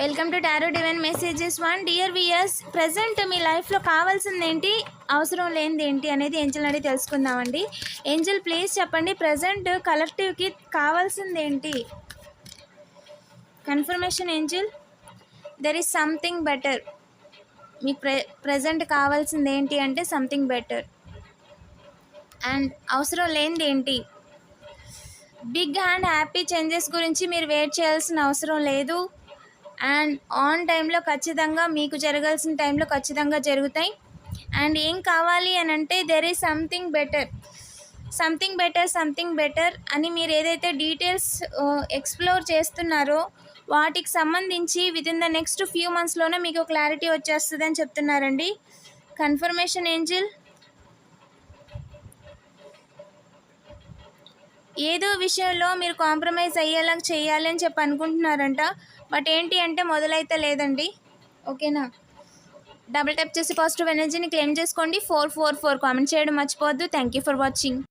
Welcome to tarot divine messages one. Dear viewers present మీ లైఫ్లో కావాల్సింది ఏంటి అవసరం లేనిది ఏంటి అనేది ఏంజల్ అడిగి తెలుసుకుందామండి. ఏంజల్ ప్లీజ్ చెప్పండి ప్రజెంట్ కలెక్టివ్కి కావాల్సింది ఏంటి confirmation angel? There is something better మీకు ప్రె ప్రజెంట్ కావాల్సింది ఏంటి అంటే సంథింగ్ బెటర్ అండ్ అవసరం లేనిది ఏంటి? బిగ్ అండ్ హ్యాపీ చేంజెస్ గురించి మీరు వెయిట్ చేయాల్సిన అవసరం లేదు. అండ్ ఆన్ టైంలో ఖచ్చితంగా మీకు జరగాల్సిన టైంలో ఖచ్చితంగా జరుగుతాయి. అండ్ ఏం కావాలి అని అంటే there is something better something better something better అని మీరు ఏదైతే డీటెయిల్స్ ఎక్స్ప్లోర్ uh, చేస్తున్నారో వాటికి సంబంధించి with in the next few మంత్స్లోనే మీకు క్లారిటీ వచ్చేస్తుంది అని చెప్తున్నారండి. కన్ఫర్మేషన్ ఏంజిల్ ఏదో విషయంలో మీరు కాంప్రమైజ్ అయ్యేలా చేయాలి అని చెప్పి అనుకుంటున్నారంట. బట్ ఏంటి అంటే మొదలైతే లేదండి. ఓకేనా? డబుల్ టెప్ చేసి పాజిటివ్ ఎనర్జీని క్లెయిమ్ చేసుకోండి. ఫోర్ ఫోర్ ఫోర్ కామెంట్ చేయడం మర్చిపోవద్దు. Thank you for watching.